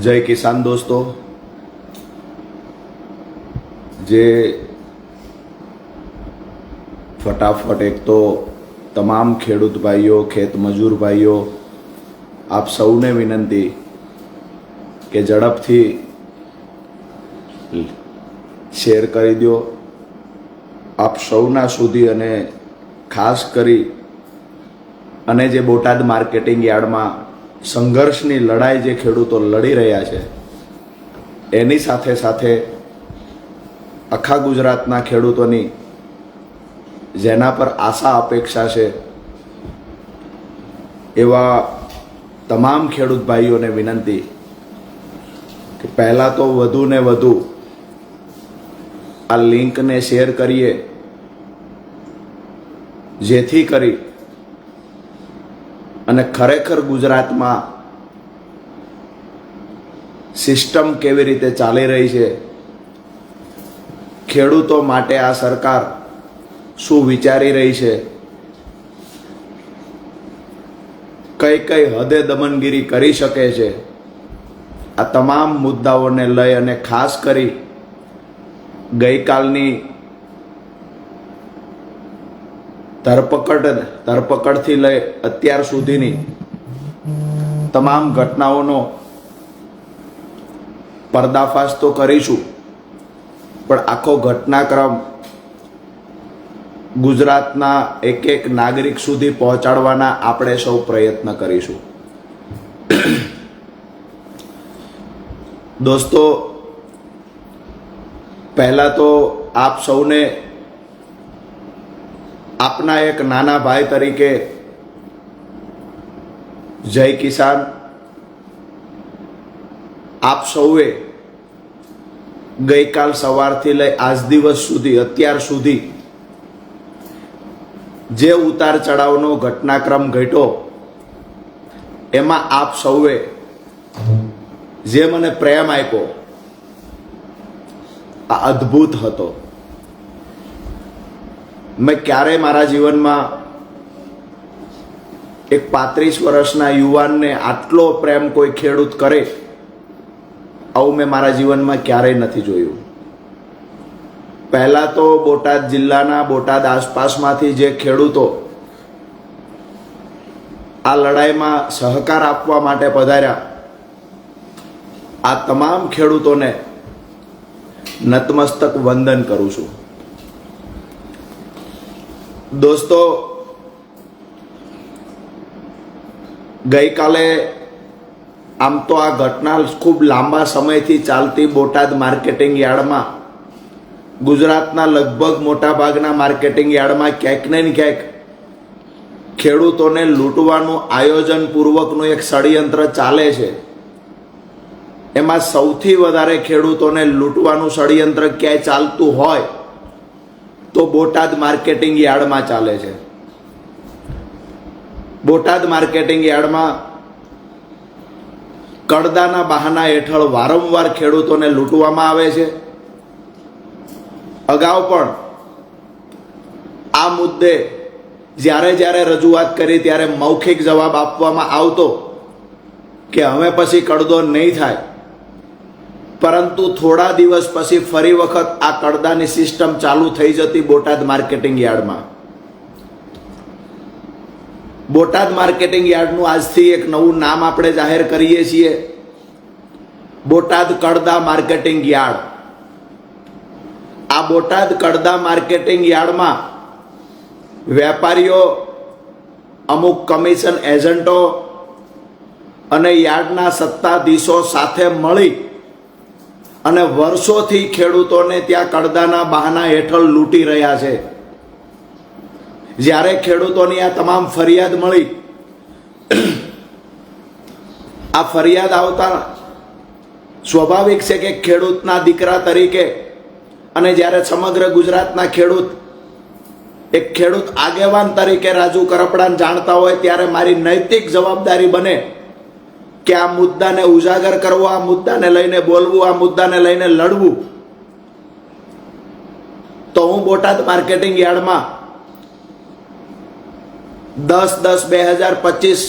જય કિસાન દોસ્તો. જે ફટાફટ એક તો તમામ ખેડૂત ભાઈઓ, ખેત મજૂર ભાઈઓ, આપ સૌને વિનંતી કે ઝડપથી શેર કરી દો. આપ સૌના સુધી અને ખાસ કરી અને જે બોટાદ માર્કેટિંગ યાર્ડમાં સંઘર્ષની લડાઈ જે ખેડૂતો લડી રહ્યા છે, એની સાથે સાથે આખા ગુજરાતના ખેડૂતોની જેના પર આશા અપેક્ષા છે, એવા તમામ ખેડૂત ભાઈઓને વિનંતી કે પહેલાં તો વધુ ને વધુ આ લિંકને શેર કરીએ, જેથી કરી અને ખરેખર ગુજરાતમાં સિસ્ટમ કેવી રીતે ચાલી રહી છે, ખેડૂતો માટે આ સરકાર શું વિચારી રહી છે, કઈ કઈ હદે દમનગીરી કરી શકે છે, આ તમામ મુદ્દાઓને લઈ અને ખાસ કરી ગઈકાલની ધરપકડ ધરપકડથી લઈ અત્યાર સુધીની તમામ ઘટનાઓનો પર્દાફાશ તો કરીશું, પણ આખો ઘટનાક્રમ ગુજરાતના એક એક નાગરિક સુધી પહોંચાડવાના આપણે સૌ પ્રયત્ન કરીશું. દોસ્તો, પહેલાં તો આપ સૌને આપના એક નાના ભાઈ તરીકે જય કિસાન. આપ સૌએ ગઈકાલ સવારથી લઈ આજ દિવસ સુધી, અત્યાર સુધી જે ઉતાર ચઢાવનો ઘટનાક્રમ ઘટ્યો, એમાં આપ સૌએ જે મને પ્રેમ આપ્યો, આ અદ્ભુત હતો. મેં ક્યારેય મારા જીવનમાં એક પાંત્રીસ વર્ષના યુવાનને આટલો પ્રેમ કોઈ ખેડૂત કરે, આવું મેં મારા જીવનમાં ક્યારેય નથી જોયું. પહેલાં તો બોટાદ જિલ્લાના બોટાદ આસપાસમાંથી જે ખેડૂતો આ લડાઈમાં સહકાર આપવા માટે પધાર્યા, આ તમામ ખેડૂતોને નતમસ્તક વંદન કરું છું. દોસ્તો, ગઈકાલે આમ તો આ ઘટના ખૂબ લાંબા સમયથી ચાલતી બોટાદ માર્કેટિંગ યાર્ડમાં, ગુજરાતના લગભગ મોટાભાગના માર્કેટિંગ યાર્ડમાં ક્યાંક ને ક્યાંક ખેડૂતોને લૂંટવાનું આયોજનપૂર્વકનું એક ષડયંત્ર ચાલે છે. એમાં સૌથી વધારે ખેડૂતોને લૂંટવાનું ષડયંત્ર ક્યાંય ચાલતું હોય તો બોટાદ માર્કેટિંગ યાર્ડમાં ચાલે છે. બોટાદ માર્કેટિંગ યાર્ડમાં કડદાના બહાના હેઠળ વારંવાર ખેડૂતોને લૂંટવામાં આવે છે. અગાઉ પણ આ મુદ્દે જ્યારે જ્યારે રજૂઆત કરી ત્યારે મૌખિક જવાબ આપવામાં આવતો કે હવે પછી કડદો નહીં થાય. પરંતુ થોડા દિવસ પછી ફરી વખત આ કડદાની સિસ્ટમ ચાલુ થઈ જતી બોટાદ માર્કેટિંગ યાર્ડમાં. બોટાદ માર્કેટિંગ યાર્ડનું આજથી એક નવું નામ આપણે જાહેર કરીએ છીએ. બોટાદ કડદા માર્કેટિંગ યાર્ડ. આ બોટાદ કડદા માર્કેટિંગ યાર્ડમાં વેપારીઓ, અમુક કમિશન એજન્ટો અને યાર્ડના સત્તાધીશો સાથે મળી અને વર્ષોથી ખેડૂતોને ત્યાં કડદાના બહાના હેઠળ લૂંટી રહ્યા છે. જ્યારે ખેડૂતોની આ તમામ ફરિયાદ મળી, આ ફરિયાદ આવતા સ્વાભાવિક છે કે ખેડૂતના દીકરા તરીકે અને જ્યારે સમગ્ર ગુજરાતના ખેડૂત, એક ખેડૂત આગેવાન તરીકે રાજુ કરપડાને જાણતા હોય ત્યારે મારી નૈતિક જવાબદારી બને કે આ મુદ્દાને ઉજાગર કરવો, આ મુદ્દાને લઈને બોલવું, આ મુદ્દાને લઈને લડવું. તો હું બોટાદ માર્કેટિંગ યાર્ડમાં દસ દસ બે હજાર પચીસ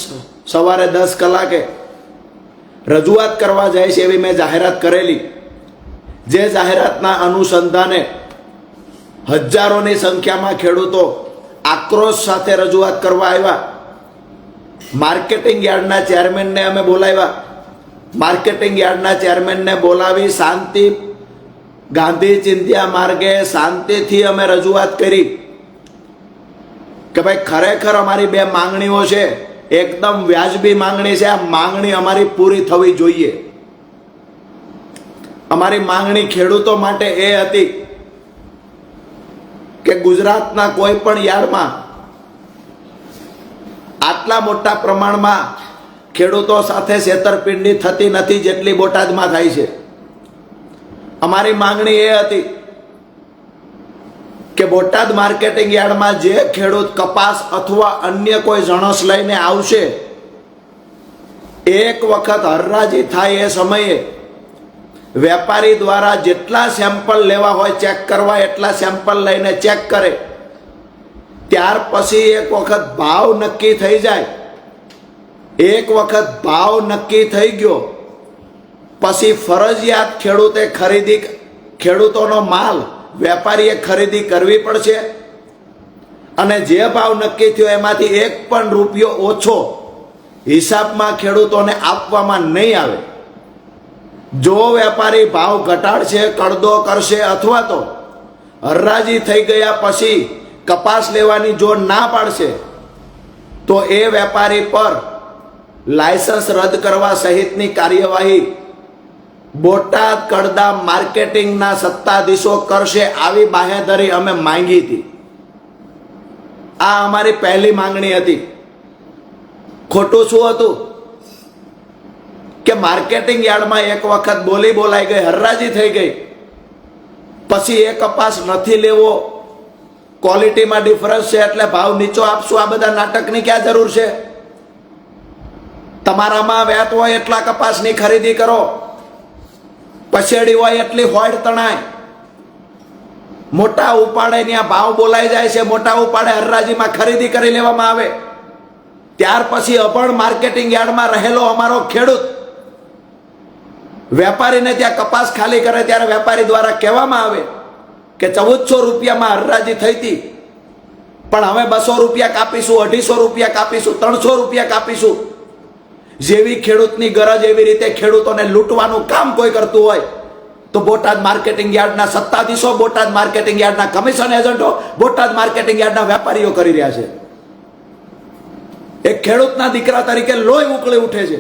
સવારે દસ કલાકે રજૂઆત કરવા જાય છે એવી મેં જાહેરાત કરેલી. જે જાહેરાતના અનુસંધાને હજારોની સંખ્યામાં ખેડૂતો આક્રોશ સાથે રજૂઆત કરવા આવ્યા. માર્કેટિંગ યાર્ડના ચેરમેનને અમે બોલાવ્યા. માર્કેટિંગ યાર્ડના ચેરમેનને બોલાવી શાંતિ, ગાંધી ચિંધ્યા માર્ગે શાંતિથી અમે રજૂઆત કરી કે ભાઈ, ખરેખર અમારી બે માંગણીઓ છે. એકદમ વ્યાજબી માંગણી છે. આ માંગણી અમારી પૂરી થવી જોઈએ. અમારી માંગણી ખેડૂતો માટે એ હતી કે ગુજરાતના કોઈ પણ યાર્ડમાં આટલા મોટા પ્રમાણમાં ખેડૂતો સાથે છેતરપિંડી થતી નથી જેટલી બોટાદમાં થાય છે. અમારી માંગણી એ હતી કે બોટાદ માર્કેટિંગ યાર્ડમાં જે ખેડૂત કપાસ અથવા અન્ય કોઈ જણસ લઈને આવશે, એક વખત હરરાજી થાય એ સમયે વેપારી દ્વારા જેટલા સેમ્પલ લેવા હોય ચેક કરવા, એટલા સેમ્પલ લઈને ચેક કરે. ત્યાર પછી એક વખત ભાવ નક્કી થઈ જાય. એક વખત ભાવ નક્કી થઈ ગયો. પછી ફરજિયાત ખેડૂતે ખરીદી ખેડૂતોનો માલ વેપારીએ ખરીદી કરવી પડશે. અને જે ભાવ નક્કી થયો એમાંથી એક પણ રૂપિયો ઓછો હિસાબમાં ખેડૂતોને આપવામાં નહીં આવે. જો વેપારી ભાવ ઘટાડશે કડદો કરશે અથવા તો હરરાજી થઈ ગયા પછી કપાસ લેવાની જો ના પાડશે, તો એ વેપારી પર લાયસન્સ રદ કરવા સહિતની કાર્યવાહી બોટાદ કડદા માર્કેટિંગના સત્તાધીશો કરશે આવી બાહેધરી અમે માંગી હતી. આ અમારી પહેલી માંગણી હતી. ખોટું શું હતું? કે માર્કેટિંગ યાર્ડમાં એક વખત બોલી બોલાઈ ગઈ, હરરાજી થઈ ગઈ. પછી એ કપાસ નથી લેવો ક્વોલિટીમાં ડિફરન્સ છે એટલે ભાવ નીચો આપશું. આ બધા નાટકની ક્યાં જરૂર છે? તમારામાં વ્યાત હોય એટલા કપાસની ખરીદી કરો. પછેડી હોય એટલી હોડ તણાય. મોટા ઉપાડે ત્યાં ભાવ બોલાઈ જાય છે. મોટા ઉપાડે હરરાજીમાં ખરીદી કરી લેવામાં આવે. ત્યાર પછી અભણ માર્કેટિંગ યાર્ડમાં રહેલો અમારો ખેડૂત. વેપારીને ત્યાં કપાસ ખાલી કરે ત્યારે વેપારી દ્વારા કહેવામાં આવે. કે ચૌદસો રૂપિયામાં હરરાજી થઈ હતી. પણ હવે બસો રૂપિયા કાપીશું, અઢીસો રૂપિયા કાપીશું, ત્રણસો રૂપિયા કાપીશું. જેવી ખેડૂતની ગરજ એવી રીતે ખેડૂતોને લૂંટવાનું કામ કોઈ કરતું હોય, તો બોટાદ માર્કેટિંગ યાર્ડના સત્તાધીશો, બોટાદ માર્કેટિંગ યાર્ડના કમિશન એજન્ટો બોટાદ માર્કેટિંગ યાર્ડના વેપારીઓ કરી રહ્યા છે. એક ખેડૂતના દીકરા તરીકે લોહી ઉકળી ઉઠે છે.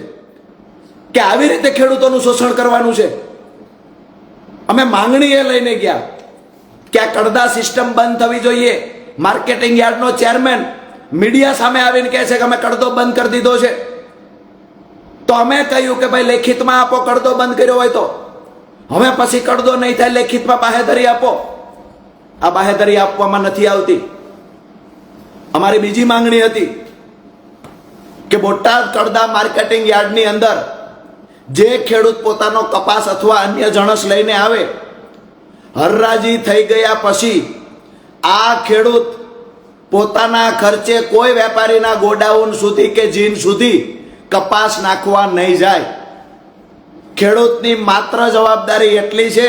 કે આવી રીતે ખેડૂતોનું શોષણ કરવાનું છે? અમે માંગણી એ લઈને ગયા. કે આ કડદા સિસ્ટમ બંધ થવી જોઈએ. માર્કેટિંગ યાર્ડનો ચેરમેન મીડિયા સામે આવીને કહે છે કે અમે કડદો બંધ કરી દીધો છે. તો અમે કહ્યું કે ભાઈ લેખિતમાં આપો, કડદો બંધ કર્યો હોય તો. હવે પછી કડદો નહીં થાય, લેખિતમાં બાહેધરી આપો. આ બાહેધરી આપવામાં નથી આવતી. અમારી બીજી માંગણી હતી કે બોટાદ કડદા માર્કેટિંગ યાર્ડની અંદર જે ખેડૂત પોતાનો કપાસ અથવા અન્ય જણસ લઈને આવે હરરાજી થઈ ગયા પછી આ ખેડૂત પોતાના ખર્ચે કોઈ વેપારીના ગોડાઉન સુધી કે જીન સુધી કપાસ નાખવા નહીં જાય. ખેડૂતની માત્ર જવાબદારી એટલી છે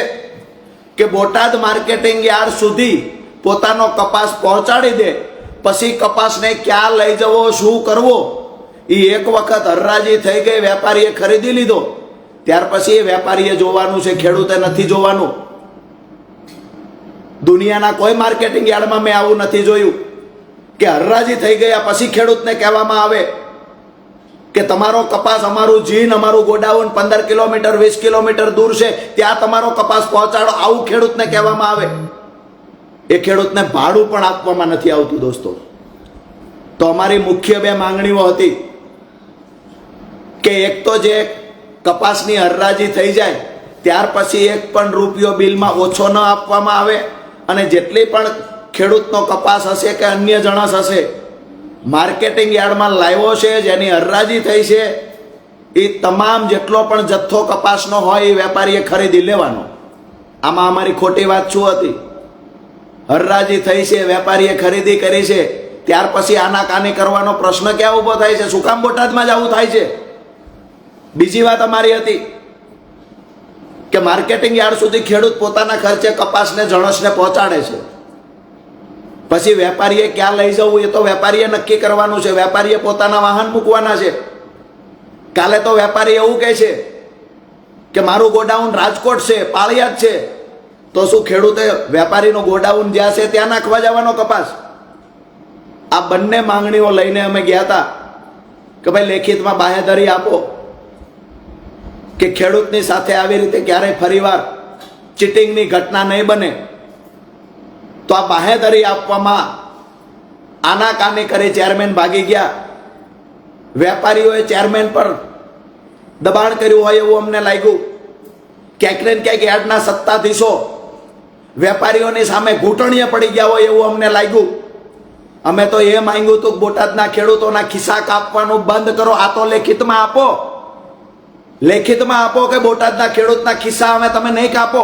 કે બોટાદ માર્કેટિંગ યાર્ડ સુધી પોતાનો કપાસ પહોંચાડી દે. પછી કપાસને ક્યાં લઈ જવો, શું કરવો એ એક વખત હરરાજી થઈ ગઈ, વેપારીએ ખરીદી લીધો. ત્યાર પછી એ વેપારીએ જોવાનું છે, ખેડૂતે નથી જોવાનું. દુનિયાના કોઈ માર્કેટિંગ યાર્ડમાં મેં આવું નથી જોયું. કે હરરાજી થઈ ગયા પછી ખેડૂતને કહેવામાં આવે કે તમારો કપાસ અમારું જીન, અમારું ગોડાઉન પંદર કિલોમીટર, વીસ કિલોમીટર દૂર છે, ત્યાં તમારો કપાસ પહોંચાડો, આવું ખેડૂતને કહેવામાં આવે. એ ખેડૂતને ભાડું પણ આપવામાં નથી આવતું દોસ્તો. તો અમારી મુખ્ય બે માંગણીઓ હતી કે એક તો જે કપાસની હરરાજી થઈ જાય, ત્યાર પછી એક પણ રૂપિયો બિલમાં ઓછો ન આપવામાં આવે. અને જેટલી પણ ખેડૂતનો કપાસ હશે કે અન્ય જણસ હશે, માર્કેટિંગ યાર્ડમાં લાવ્યો છે જેની હરરાજી થઈ છે, એ તમામ જેટલો પણ જથ્થો કપાસનો હોય એ વેપારીએ ખરીદી લેવાનો. આમાં અમારી ખોટી વાત શું હતી? હરરાજી થઈ છે, વેપારીએ ખરીદી કરી છે, ત્યાર પછી આનાકાની કરવાનો પ્રશ્ન ક્યાં ઊભો થાય છે? શું કામ બોટાદમાં જ આવું થાય છે? બીજી વાત અમારી હતી કે માર્કેટિંગ યાર્ડ સુધી ખેડૂત પોતાના ખર્ચે કપાસને, જણસને પહોંચાડે છે. પછી વેપારીએ ક્યાં લઈ જવું એ તો વેપારીએ નક્કી કરવાનું છે. વેપારીએ પોતાના વાહન મૂકવાના છે. કાલે તો વેપારી એવું કહે છે કે મારું ગોડાઉન રાજકોટ છે, પાળિયાદ છે. તો શું ખેડૂતે વેપારીનું ગોડાઉન જ્યાં છે ત્યાં નાખવા જવાનો કપાસ? આ બંને માંગણીઓ લઈને અમે ગયા હતા કે ભાઈ લેખિતમાં બાહેધરી આપો. કે ખેડૂતની સાથે આવી રીતે ક્યારેય ફરીવાર ચીટિંગની ઘટના નહીં બને, તો આ બાહેધરી આપવામાં આનાકાની કરી ચેરમેન ભાગી ગયા. વેપારીઓએ ચેરમેન પર દબાણ કર્યું હોય એવું અમને લાગ્યું. ક્યાંક ને ક્યાંક યાર્ડના સત્તાધીશો વેપારીઓની સામે ઘૂંટણીએ પડી ગયા હોય એવું અમને લાગ્યું. અમે તો એ માંગ્યું હતું બોટાદના ખેડૂતોના ખિસ્સા કાપવાનું બંધ કરો, આ તો લેખિતમાં આપો. લેખિતમાં આપો કે બોટાદના ખેડૂતના ખિસ્સા અમે તમે નહીં કાપો?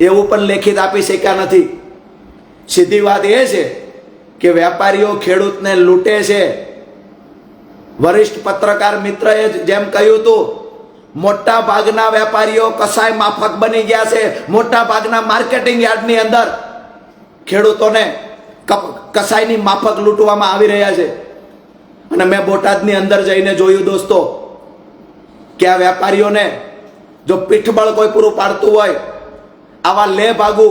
એવું પણ લેખિત આપી શક્યા નથી. સીધી વાત એ છે કે વેપારીઓ ખેડૂતને લૂંટે છે. વરિષ્ઠ પત્રકાર મિત્રએ જેમ કહ્યું હતું, મોટા ભાગના વેપારીઓ કસાય માફક બની ગયા છે. મોટા ભાગના માર્કેટિંગ યાર્ડની અંદર ખેડૂતોને કસાયની માફક લૂંટવામાં આવી રહ્યા છે. અને મેં બોટાદની અંદર જઈને જોયું દોસ્તો કે આ વેપારીઓને જો પીઠબળ કોઈ પૂરું પાડતું હોય, આવા લે ભાગુ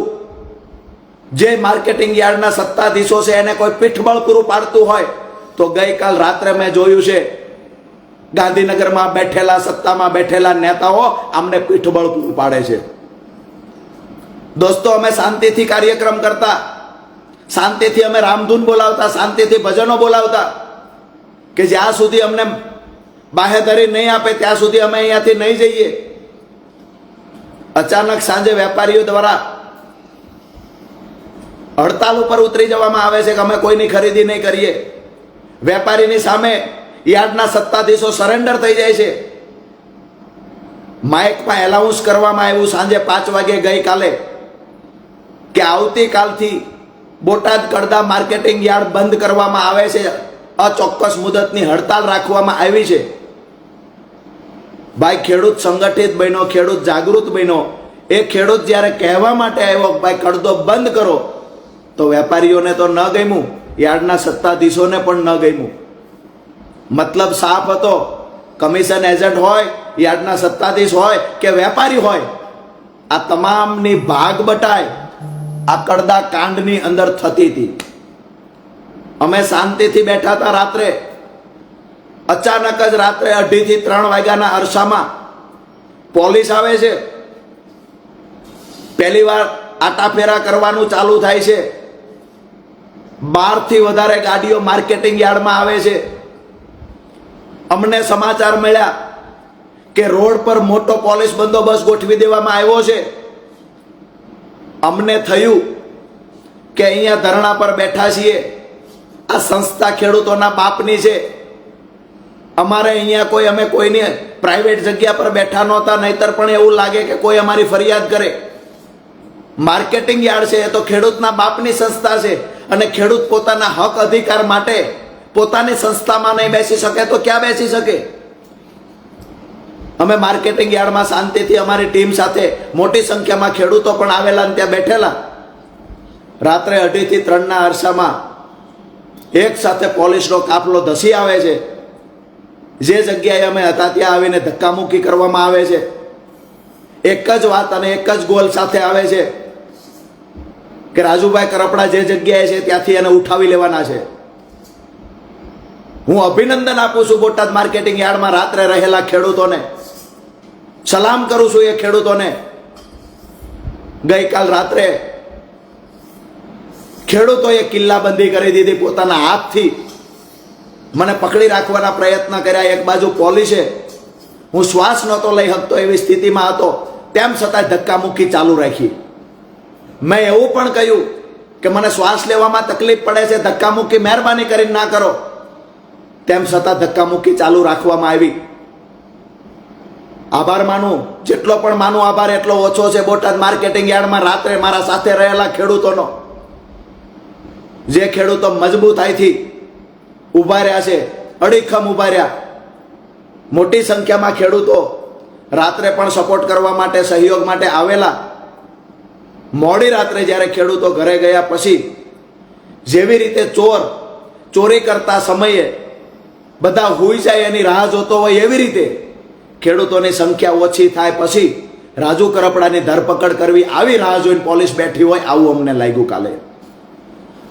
જે માર્કેટિંગ યાર્ડના સત્તાધીશો છે, એને કોઈ પીઠબળ પૂરું પાડતું હોય, તો ગઈકાલ રાત્રે મેં જોયું છે, ગાંધીનગરમાં બેઠેલા, સત્તામાં બેઠેલા નેતાઓ અમને પીઠબળ પૂરું પાડે છે. દોસ્તો, અમે શાંતિથી કાર્યક્રમ કરતા, શાંતિથી અમે રામધૂન બોલાવતા, શાંતિથી ભજનો બોલાવતા, કે જ્યાં સુધી અમને બાહેધરી નહીં આપે, ત્યાં સુધી અમે અહીંયાથી નહીં જઈએ. અચાનક સાંજે વેપારીઓ દ્વારા હડતાલ ઉપર ઉતરી જવામાં આવે છે કે અમે કોઈની ખરીદી નહીં કરીએ. વેપારીની સામે યાર્ડના સત્તાધીશો સરેન્ડર થઈ જાય છે. માઇકમાં એલાઉન્સ કરવામાં આવ્યું સાંજે પાંચ વાગે ગઈકાલે કે આવતીકાલથી બોટાદ કડદા માર્કેટિંગ યાર્ડ બંધ કરવામાં આવે છે. અચોક્કસ મુદતની હડતાલ રાખવામાં આવી છે. ભાઈ, ખેડૂત સંગઠિત બન્યો, ખેડૂત જાગૃત બન્યો. એ ખેડૂત જ્યારે કહેવા માટે આવ્યો ભાઈ, કડદો બંધ કરો, તો વેપારીઓને તો ન ગમ્યું. યાર્ડના સત્તાધીશોને પણ ન ગમ્યું. મતલબ સાફ હતો. કમિશન એજન્ટ હોય યાર્ડના સત્તાધીશ હોય કે વેપારી હોય, આ તમામની ભાગ બટાય આ કડદા કાંડની અંદર થતી હતી. અમે શાંતિથી બેઠા હતા રાત્રે. અચાનક જ રાત્રે અઢીથી ત્રણ વાગ્યાના અરસામાં પોલીસ આવે છે. પહેલી વાર આટાફેરા કરવાનું ચાલુ થાય છે. બારથી વધારે ગાડીઓ માર્કેટિંગ યાર્ડમાં આવે છે. અમને સમાચાર મળ્યા કે રોડ પર મોટો પોલીસ બંદોબસ્ત ગોઠવી દેવામાં આવ્યો છે. અમને થયું કે અહીંયા ધરણા પર બેઠા છીએ. આ સંસ્થા ખેડૂતોના બાપની છે. અમારે અહીંયા કોઈ, અમે કોઈની પ્રાઇવેટ જગ્યા પર બેઠા નહોતા, નહીતર પણ એવું લાગે કે કોઈ અમારી ફરિયાદ કરે. માર્કેટિંગ યાર્ડ છે, એ તો ખેડૂતના બાપની સંસ્થા છે અને ખેડૂત પોતાના હક અધિકાર માટે પોતાની સંસ્થામાં નહીં બેસી શકે તો ક્યાં બેસી શકે? અમે માર્કેટિંગ યાર્ડમાં શાંતિથી અમારી ટીમ સાથે મોટી સંખ્યામાં ખેડૂતો પણ આવેલા અને ત્યાં બેઠેલા. રાત્રે અઢીથી ત્રણના અરસામાં એક સાથે પોલીસનો કાફલો ધસી આવે છે. જે જગ્યાએ અમે હતા ત્યાં આવીને ધક્કામુક્કી કરવામાં આવે છે. એક જ વાત અને એક જ ગોલ સાથે આવે છે કે રાજુભાઈ કરપડા જે જગ્યાએ છે ત્યાંથી એને ઉઠાવી લેવાના છે. હું અભિનંદન આપું છું બોટાદ માર્કેટિંગ યાર્ડમાં રાત્રે રહેલા ખેડૂતોને. સલામ કરું છું એ ખેડૂતોને. ગઈકાલ રાત્રે ખેડૂતોએ કિલ્લાબંધી કરી દીધી પોતાના હાથથી. મને પકડી રાખવાના પ્રયત્ન કર્યા. એક બાજુ પોલીસે હું શ્વાસ નહોતો લઈ શકતો એવી સ્થિતિમાં હતો. તેમ છતાં ધક્કામુક્કી ચાલુ રાખી. મેં એવું પણ કહ્યું કે મને શ્વાસ લેવામાં તકલીફ પડે છે, ધક્કામુક્કી મહેરબાની કરીને ના કરો. તેમ છતાં ધક્કામુક્કી ચાલુ રાખવામાં આવી. આભાર માનું, જેટલો પણ માનું આભાર, એટલો ઓછો છે. બોટાદ માર્કેટિંગ યાર્ડમાં રાત્રે મારા સાથે રહેલા ખેડૂતોનો. જે ખેડૂતો મજબૂતાઈથી ઊભા રહ્યા છે. અડીખમ ઊભા રહ્યા. મોટી સંખ્યામાં ખેડૂતો રાત્રે પણ સપોર્ટ કરવા માટે, સહયોગ માટે આવેલા. મોડી રાત્રે જ્યારે ખેડૂતો ઘરે ગયા પછી જેવી રીતે ચોર, ચોરી કરતા સમયે બધા હોઈ જાય એની રાહ જોતો હોય એવી રીતે ખેડૂતોની સંખ્યા ઓછી થાય પછી રાજુ કરપડાની ધરપકડ કરવી આવી રાહ જોઈને પોલીસ બેઠી હોય, આવું અમને લાગ્યું કાલે.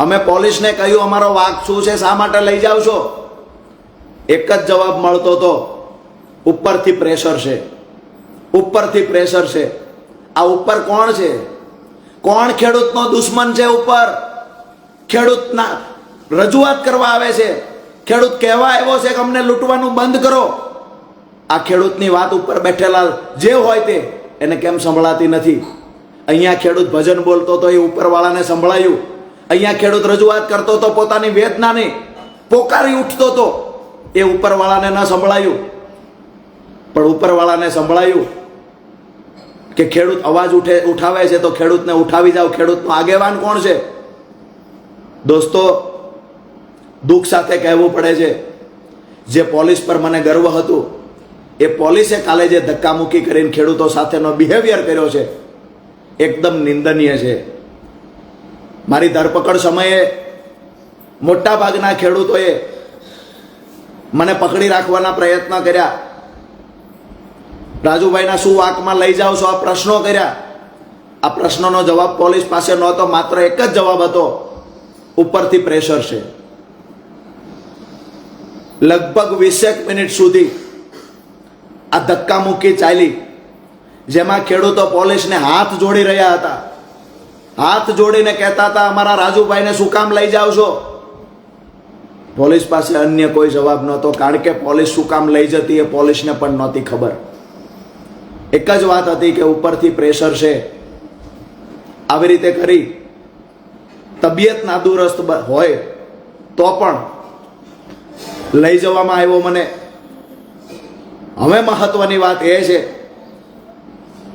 અમે પોલીસને કહ્યું, અમારો વાક શું છે? શા માટે લઈ જાવ છો? એક જ જવાબ મળતો તો, ઉપરથી પ્રેશર છે. ઉપરથી પ્રેશર છે. આ ઉપર કોણ છે? કોણ ખેડૂતનો દુશ્મન છે ઉપર? ખેડૂતના રજૂઆત કરવા આવે છે. ખેડૂત કહેવા આવ્યો છે કે અમને લૂંટવાનું બંધ કરો. આ ખેડૂતની વાત ઉપર બેઠેલા જે હોય તે એને કેમ સંભળાતી નથી? અહીંયા ખેડૂત ભજન બોલતો તો એ ઉપરવાળાને સંભળાયું. અહીંયા ખેડૂત રજૂઆત કરતો તો પોતાની વેદનાને પોકારી ઉઠતો તો એ ઉપરવાળાને ન સંભળાયું. પણ ઉપરવાળાને સંભળાયું કે ખેડૂત અવાજ ઉઠે, ઉઠાવે છે તો ખેડૂતને ઉઠાવી જાવ ખેડૂતનો આગેવાન કોણ છે? દોસ્તો, દુઃખ સાથે કહેવું પડે છે, જે પોલીસ પર મને ગર્વ હતું, એ પોલીસે કાલે જે ધક્કામુક્કી કરીને ખેડૂતો સાથેનો બિહેવિયર કર્યો છે, એકદમ નિંદનીય છે. મારી ધરપકડ સમયે મોટા ભાગના ખેડૂતોએ મને પકડી રાખવાના પ્રયત્ન કર્યા. રાજુભાઈના શું વાંકમાં લઈ જાઓ છો આ પ્રશ્નો કર્યા. આ પ્રશ્નનો જવાબ પોલીસ પાસે નહોતો, માત્ર એક જ જવાબ હતો, ઉપરથી પ્રેશર છે. લગભગ વીસેક મિનિટ સુધી આ ધક્કામુક્કી ચાલી, જેમાં ખેડૂતો પોલીસને હાથ જોડી રહ્યા હતા. હાથ જોડીને કહેતા હતા, અમારા રાજુભાઈને શું કામ લઈ જાઓ છો? પોલીસ પાસે અન્ય કોઈ જવાબ નહોતો, કારણ કે પોલીસ શું કામ લઈ જતી એ પોલીસને પણ નહોતી ખબર. એક જ વાત હતી કે ઉપરથી પ્રેશર છે. આવી રીતે કરી. તબિયત નાદુરસ્ત હોય તો પણ લઈ જવામાં આવ્યો મને. હવે મહત્વની વાત એ છે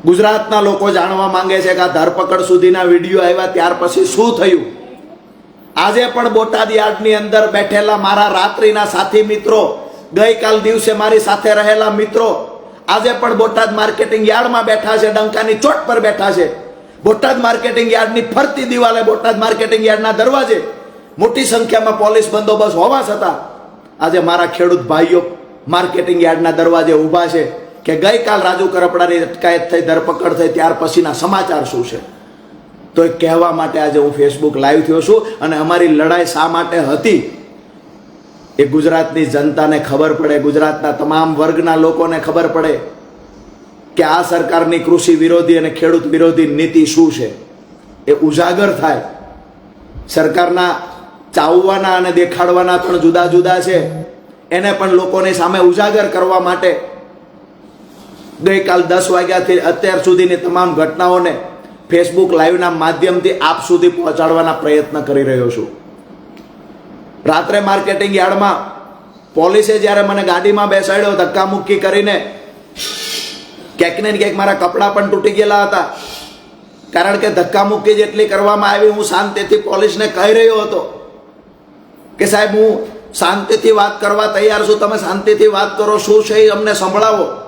ગુજરાતના લોકો જાણવા માંગે છે કે આ ધરપકડ સુધીના વીડિયો આવ્યા ત્યાર પછી શું થયું? આજે પણ બોટાદ યાર્ડની અંદર બેઠેલા મારા રાત્રિના સાથી મિત્રો, ગઈકાલ દિવસે મારી સાથે રહેલા મિત્રો, આજે પણ બોટાદ માર્કેટિંગ યાર્ડમાં બેઠા છે, ડંકાની ચોટ પર બેઠા છે. બોટાદ માર્કેટિંગ યાર્ડની ફરતી દિવાલે બોટાદ માર્કેટિંગ યાર્ડના દરવાજે મોટી સંખ્યામાં પોલીસ બંદોબસ્ત હોવા છતાં આજે મારા ખેડૂત ભાઈઓ માર્કેટિંગ યાર્ડના દરવાજે ઊભા છે. કે ગઈકાલ રાજુ કરપડાની અટકાયત થઈ, ધરપકડ થઈ, ત્યાર પછીના સમાચાર શું છે? તો એ કહેવા માટે આજે હું ફેસબુક લાઈવ થયો છું અને અમારી લડાઈ શા માટે હતી? એ ગુજરાતની જનતાને ખબર પડે, ગુજરાતના તમામ વર્ગના લોકોને ખબર પડે કે આ સરકારની કૃષિ વિરોધી અને ખેડૂત વિરોધી નીતિ શું છે? એ ઉજાગર થાય. સરકારના ચાવવાના અને દેખાડવાના પણ જુદા જુદા છે. એને પણ લોકોની સામે ઉજાગર કરવા માટે ગઈકાલ દસ વાગ્યાથી અત્યાર સુધીની તમામ ઘટનાઓને ફેસબુક લાઈવના માધ્યમથી આપ સુધી પહોંચાડવાના પ્રયત્ન કરી રહ્યો છું. રાત્રે માર્કેટિંગ યાર્ડમાં પોલીસે જ્યારે મને ગાડીમાં બેસાડ્યો, ધક્કામુક્કી કરીને ક્યાંક ને ક્યાંક મારા કપડાં પણ તૂટી ગયેલા હતા. કારણ કે ધક્કામુક્કી જેટલી કરવામાં આવી, હું શાંતિથી પોલીસને કહી રહ્યો હતો કે સાહેબ, હું શાંતિથી વાત કરવા તૈયાર છું. તમે શાંતિથી વાત કરો, શું છે એ અમને સંભળાવો.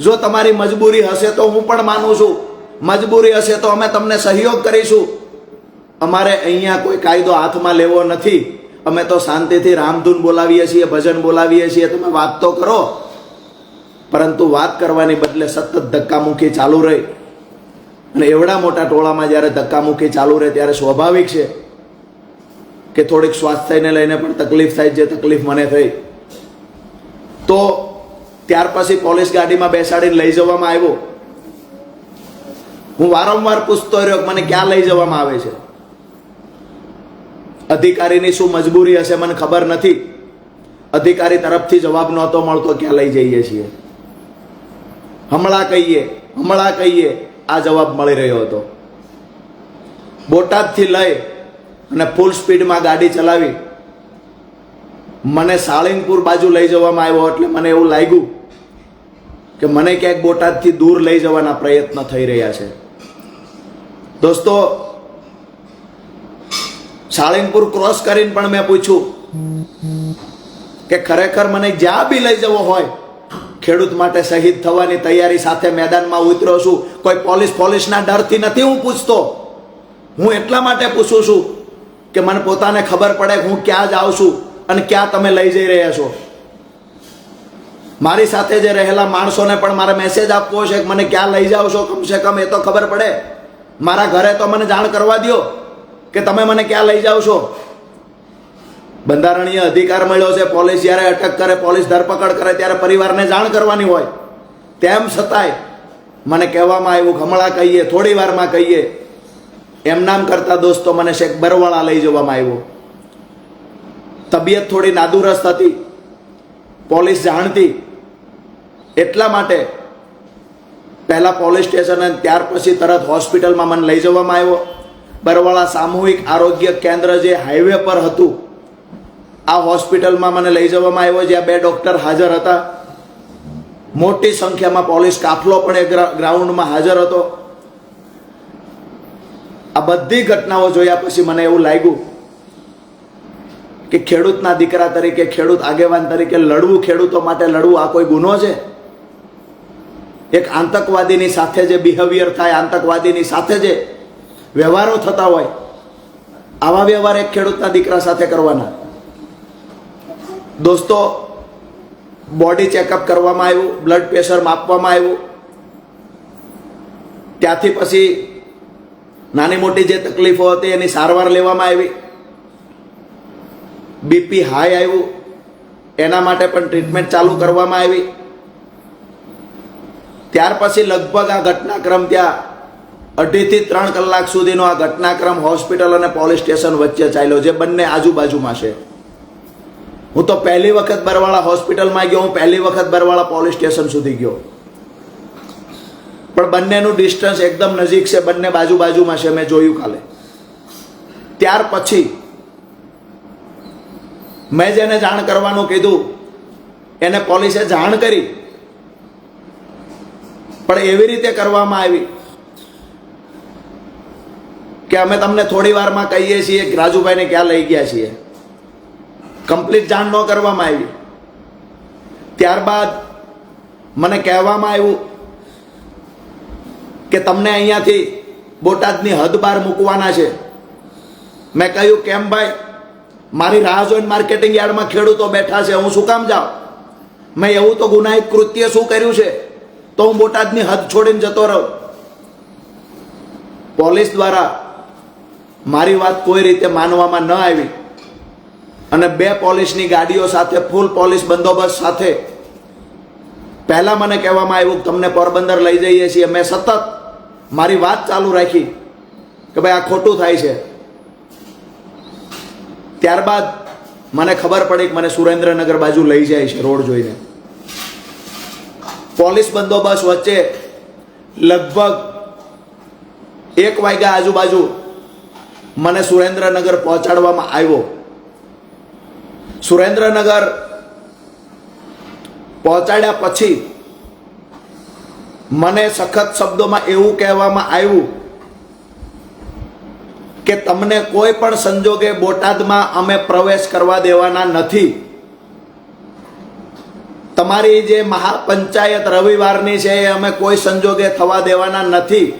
જો તમારી મજબૂરી હશે તો હું પણ માનું છું. મજબૂરી હશે તો અમે તમને સહયોગ કરીશું. અમારે અહીંયા કોઈ કાયદો હાથમાં લેવો નથી. અમે તો શાંતિથી રામધૂન બોલાવીએ છીએ, ભજન બોલાવીએ છીએ. તમે વાત તો કરો. પરંતુ વાત કરવાની બદલે સતત ધક્કામુક્કી ચાલુ રહે. અને એવડા મોટા ટોળામાં જ્યારે ધક્કામુક્કી ચાલુ રહે ત્યારે સ્વાભાવિક છે કે થોડીક સ્વાસ્થ્યને લઈને પણ તકલીફ થાય જે તકલીફ મને થઈ. તો ત્યાર પછી પોલીસ ગાડીમાં બેસાડીને લઈ જવામાં આવ્યો. હું વારંવાર પૂછતો રહ્યો મને ક્યાં લઈ જવામાં આવે છે? અધિકારીની શું મજબૂરી હશે મને ખબર નથી. અધિકારી તરફથી જવાબ નહોતો મળતો ક્યાં લઈ જઈએ છીએ. હમણાં કહીએ હમણાં કહીએ, આ જવાબ મળી રહ્યો હતો. બોટાદથી લઈ અને ફૂલ સ્પીડમાં ગાડી ચલાવી મને સાળંગપુર બાજુ લઈ જવામાં આવ્યો એટલે મને એવું લાગ્યું કે મને ક્યાંક બોટાદથી દૂર લઈ જવાના પ્રયત્ન થઈ રહ્યા છે. દોસ્તો, સાળંગપુર ક્રોસ કરીને પણ મેં પૂછ્યું કે ખરેખર મને જ્યાં બી લઈ જવો હોય, ખેડૂત માટે શહીદ થવાની તૈયારી સાથે મેદાનમાં ઉતર્યો છું. કોઈ પોલીસ પોલીસના ડરથી નથી હું પૂછતો. હું એટલા માટે પૂછું છું કે મને પોતાને ખબર પડે હું ક્યાં જાઉં છું. અને ક્યાં તમે લઈ જઈ રહ્યા છો? મારી સાથે જે રહેલા માણસોને પણ મારે મેસેજ આપવો છે કે મને ક્યાં લઈ જાઓ છો? કમસે કમ એ તો ખબર પડે. મારા ઘરે તો મને જાણ કરવા દ્યો કે તમે મને ક્યાં લઈ જાઓ છો? બંધારણીય અધિકાર મળ્યો છે, પોલીસ જ્યારે અટક કરે, પોલીસ ધરપકડ કરે ત્યારે પરિવારને જાણ કરવાની હોય. તેમ છતાંય મને કહેવામાં આવ્યું ખમળા કહીએ થોડી વારમાં કહીએ. એમ નામ કરતા દોસ્તો મને શેખ બરવાળા લઈ જવામાં આવ્યો. તબિયત થોડી નાદુરસ્ત હતી. પોલીસ જાણતી. એટલા માટે પહેલાં પોલીસ સ્ટેશન અને ત્યાર પછી તરત હોસ્પિટલમાં મને લઈ જવામાં આવ્યો. બરવાળા સામૂહિક આરોગ્ય કેન્દ્ર જે હાઈવે પર હતું, આ હોસ્પિટલમાં મને લઈ જવામાં આવ્યો, જ્યાં બે ડૉક્ટર હાજર હતા. મોટી સંખ્યામાં પોલીસ કાફલો પણ એ ગ્રાઉન્ડમાં હાજર હતો. આ બધી ઘટનાઓ જોયા પછી મને એવું લાગ્યું કે ખેડૂતના દીકરા તરીકે, ખેડૂત આગેવાન તરીકે લડવું ખેડૂતો માટે લડવું આ કોઈ ગુનો છે? એક આતંકવાદીની સાથે જે બિહેવિયર થાય, આતંકવાદીની સાથે જે વ્યવહારો થતા હોય, આવા વ્યવહાર એક ખેડૂતના દીકરા સાથે કરવાના. દોસ્તો બોડી ચેકઅપ કરવામાં આવ્યું બ્લડ પ્રેશર માપવામાં આવ્યું. ત્યાંથી પછી નાની મોટી જે તકલીફો હતી એની સારવાર લેવામાં આવી. બીપી હાઈ આવ્યું. એના માટે પણ ટ્રીટમેન્ટ ચાલુ કરવામાં આવી. ત્યાર પછી લગભગ આ ઘટનાક્રમ ત્યાં અઢીથી ત્રણ કલાક સુધીનો આ ઘટનાક્રમ હોસ્પિટલ અને પોલીસ સ્ટેશન વચ્ચે ચાલ્યો, જે બંને આજુબાજુમાં છે. હું તો પહેલી વખત બરવાળા હોસ્પિટલમાં ગયો, હું પહેલી વખત બરવાળા પોલીસ સ્ટેશન સુધી ગયો. પણ બંનેનું ડિસ્ટન્સ એકદમ નજીક છે, બંને બાજુ બાજુમાં છે, મેં જોયું કાલે. ત્યાર પછી મેં જેને જાણ કરવાનું કીધું, એને પોલીસે જાણ કરી. પણ એવી રીતે કરવામાં આવી કે અમે તમને થોડી વારમાં કહીએ છીએ કે રાજુભાઈને ક્યાં લઈ ગયા છીએ. કમ્પ્લીટ જાણ ન કરવામાં આવી. ત્યારબાદ મને કહેવામાં આવ્યું કે તમને અહીંયાથી બોટાદની હદ બહાર મૂકવાના છે. મેં કહ્યું, કેમ ભાઈ? મારી રાહ જોઈને માર્કેટિંગ યાર્ડમાં ખેડૂતો બેઠા છે, હું શું કામ જાઉં? મેં એવું તો ગુનાહિત કૃત્ય શું કર્યું છે? તો હું બોટાદની હદ છોડીને જતો રહું. પોલીસ દ્વારા મારી વાત કોઈ રીતે માનવામાં ન આવી અને બે પોલીસની ગાડીઓ સાથે ફૂલ પોલીસ બંદોબસ્ત સાથે પહેલાં મને કહેવામાં આવ્યું કે તમને પોરબંદર લઈ જઈએ છીએ. મેં સતત મારી વાત ચાલુ રાખી કે ભાઈ આ ખોટું થાય છે. ત્યારબાદ મને ખબર પડી કે મને સુરેન્દ્રનગર બાજુ લઈ જાય છે રોડ જોઈને. પોલીસ બંદોબસ્ત વચ્ચે લગભગ એક વાગ્યા આજુબાજુ મને સુરેન્દ્રનગર પહોંચાડવામાં આવ્યો. સુરેન્દ્રનગર પહોંચાડ્યા પછી મને સખત શબ્દોમાં એવું કહેવામાં આવ્યું કે તમને કોઈ પણ સંજોગે બોટાદમાં અમે પ્રવેશ કરવા દેવાના નથી. તમારી જે મહાપંચાયત રવિવારની છે એ અમે કોઈ સંજોગે થવા દેવાના નથી.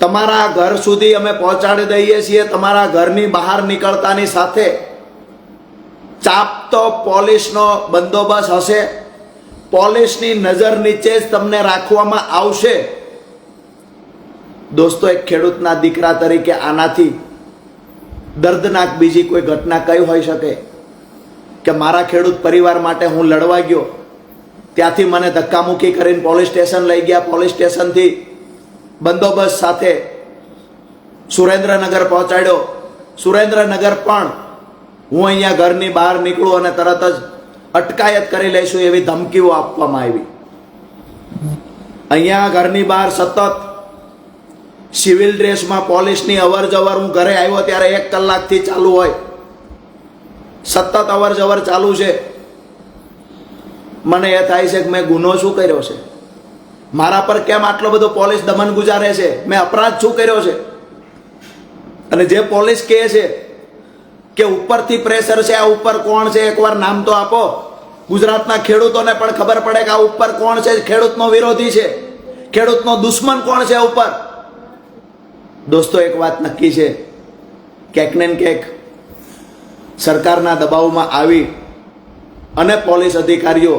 તમારા ઘર સુધી અમે પહોંચાડી દઈએ છીએ તમારા ઘરની બહાર નીકળતાની સાથે. ચાપતો પોલીસનો બંદોબસ્ત હશે. પોલીસની નજર નીચે જ તમને રાખવામાં આવશે. દોસ્તો, એક ખેડૂતના દીકરા તરીકે આનાથી દર્દનાક બીજી કોઈ ઘટના કઈ હોઈ શકે? કે મારા ખેડૂત પરિવાર માટે હું લડવા ગયો, ત્યાંથી મને ધક્કામુક્કી કરીને પોલીસ સ્ટેશન લઈ ગયા. પોલીસ સ્ટેશનથી બંદોબસ્ત સાથે સુરેન્દ્રનગર પહોંચાડ્યો. સુરેન્દ્રનગર પણ હું અહીંયા ઘરની બહાર નીકળું અને તરત જ અટકાયત કરી લઈશું એવી ધમકીઓ આપવામાં આવી. અહીંયા ઘરની બહાર સતત સિવિલ ડ્રેસમાં પોલીસની અવર જવર હું ઘરે આવ્યો ત્યારે એક કલાકથી ચાલુ હોય. સતત અવર જવર ચાલુ છે. મને એ થાય છે કે મેં ગુનો શું કર્યો છે? મારા પર કેમ આટલો બધો પોલીસ દમન ગુજારે છે? મેં અપરાધ શું કર્યો છે? અને જે પોલીસ કહે છે કે ઉપરથી પ્રેશર છે, આ ઉપર કોણ છે, એકવાર નામ તો આપો. ગુજરાતના ખેડૂતોને પણ ખબર પડે કે આ ઉપર કોણ છે? ખેડૂતનો વિરોધી છે. ખેડૂતનો દુશ્મન કોણ છે ઉપર? દોસ્તો, એક વાત નક્કી છે. ક્યાંક ને ક્યાંક સરકારના દબાવમાં આવી અને પોલીસ અધિકારીઓ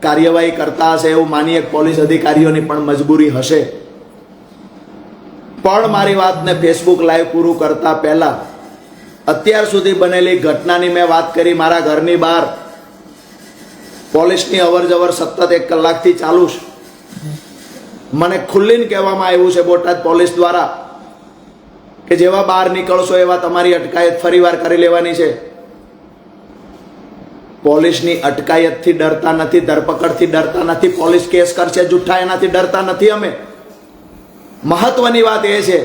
કાર્યવાહી કરતા હશે એવું માનીએ પોલીસ અધિકારીઓની પણ મજબૂરી હશે. પણ મારી વાતને ફેસબુક લાઈવ પૂરું કરતા પહેલાં અત્યાર સુધી બનેલી ઘટનાની મેં વાત કરી મારા ઘરની બહાર. પોલીસની અવર જવર સતત એક કલાકથી ચાલુ છે. મને ખુલ્લીને કહેવામાં આવ્યું છે બોટાદ પોલીસ દ્વારા કે જેવા બહાર નીકળશો એવા તમારી અટકાયત ફરીવાર કરી લેવાની છે. પોલીસની અટકાયતથી ડરતા નથી, ધરપકડથી ડરતા નથી, પોલીસ કેસ કરશે જુઠ્ઠા એનાથી ડરતા નથી અમે. મહત્વની વાત એ છે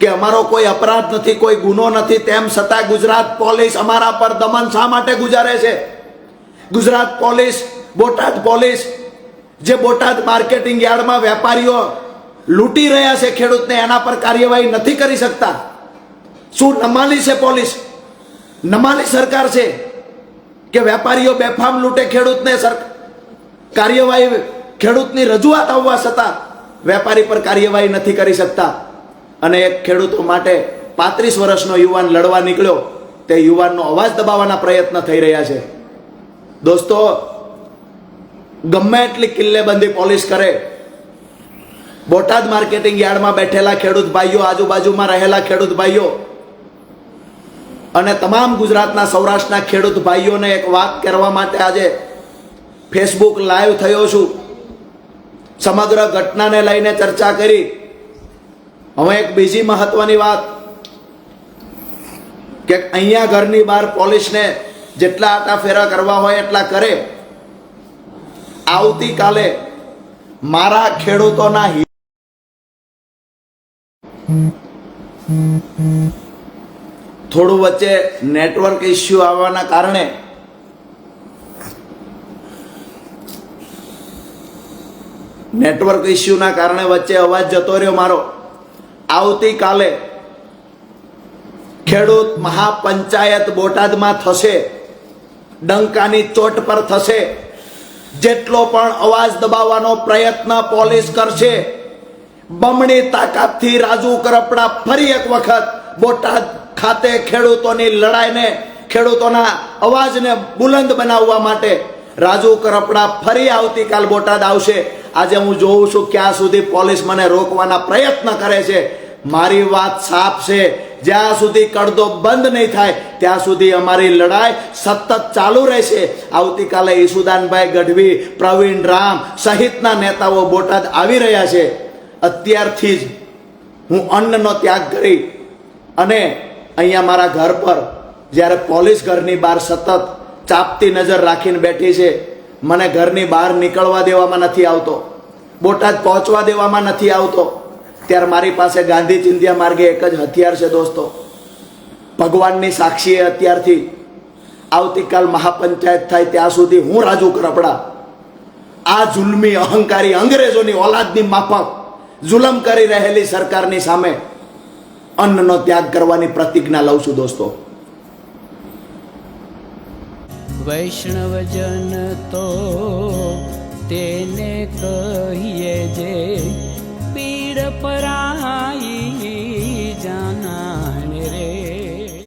કે અમારો કોઈ અપરાધ નથી, કોઈ ગુનો નથી, તેમ છતાં ગુજરાત પોલીસ અમારા પર દમન શા માટે ગુજારે છે? ગુજરાત પોલીસ, બોટાદ પોલીસ, જે બોટાદ માર્કેટિંગ યાર્ડમાં વેપારીઓ લૂંટી રહ્યા છે ખેડૂતને, એના પર કાર્યવાહી નથી કરી શકતા. શું નમાલી છે પોલીસ? નમાલી સરકાર છે કે વેપારીઓ બેફામ લૂંટે ખેડૂતને સર, કાર્યવાહી, ખેડૂતની રજૂઆત આવવા છતાં વેપારી પર કાર્યવાહી નથી કરી શકતા. અને એક ખેડૂતો માટે પાંત્રીસ વર્ષનો યુવાન લડવા નીકળ્યો. તે યુવાનનો અવાજ દબાવવાના પ્રયત્ન થઈ રહ્યા છે. દોસ્તો, ગમે એટલી કિલ્લેબંધી પોલીસ કરે બોટાદ માર્કેટિંગ યાર્ડમાં બેઠેલા ખેડૂત ભાઈઓ, આજુબાજુમાં રહેલા ખેડૂત ભાઈઓ અને તમામ ગુજરાતના સૌરાષ્ટ્રના ખેડૂત ભાઈઓને એક વાત કરવા માટે આજે ફેસબુક લાઈવ થયો છું. સમગ્ર ઘટનાને લઈને ચર્ચા કરી. હવે એક બીજી મહત્વની વાત કે અહીંયા ઘરની બહાર પોલીસને જેટલા આટા ફેરા કરવા હોય એટલા કરે. આવતીકાલે મારા ખેડૂતોના થોડું વચ્ચે નેટવર્ક ઇસ્યુ આવવાના કારણે નેટવર્ક ઇસ્યુના કારણે વચ્ચે અવાજ જતો રહ્યો મારો. આવતીકાલે ખેડૂત મહાપંચાયત બોટાદમાં થશે. ડંકાની ચોટ પર થશે. જેટલો પણ અવાજ દબાવવાનો પ્રયત્ન પોલીસ કરશે. બમણી તાકાતથી રાજુ કરપડા ફરી એક વખત બોટાદ ખાતે ખેડૂતોની લડાઈને, ખેડૂતોના અવાજને બુલંદ બનાવવા માટે રાજુ કરપડા ફરી આવતીકાલ બોટાદ આવશે. આજે હું જોઉં છું ક્યાં સુધી પોલીસ મને રોકવાના પ્રયત્ન કરે છે. મારી વાત સાફ છે. જ્યાં સુધી કડદો બંધ નહીં થાય, ત્યાં સુધી અમારી લડાઈ સતત ચાલુ રહેશે. આવતીકાલે ઈસુદાનભાઈ ગઢવી, પ્રવીણ રામ સહિતના નેતાઓ બોટાદ આવી રહ્યા છે. અત્યારથી જ હું અન્નનો ત્યાગ કરી અને અહીંયા મારા ઘર પર જ્યારે પોલીસ ઘરની બહાર સતત ચાપતી નજર રાખીને બેઠી છે, મને ઘરની બહાર નીકળવા દેવામાં નથી આવતો, બોટાદ પહોંચવા દેવામાં નથી આવતો, ત્યારે મારી પાસે ગાંધી ચિંધ્યા માર્ગે એક જ હથિયાર છે દોસ્તો. ભગવાનની સાક્ષીએ અત્યારથી આવતીકાલ મહાપંચાયત થાય ત્યાં સુધી હું રાજુ કરપડા. આ જુલમી અહંકારી અંગ્રેજોની ઓલાદની માફક જુલમ કરી રહેલી સરકારની સામે અન્નનો ત્યાગ કરવાની પ્રતિજ્ઞા લઉં છું દોસ્તો. વૈષ્ણવજન તો તેને કહીએ જે પીડ પરાઈ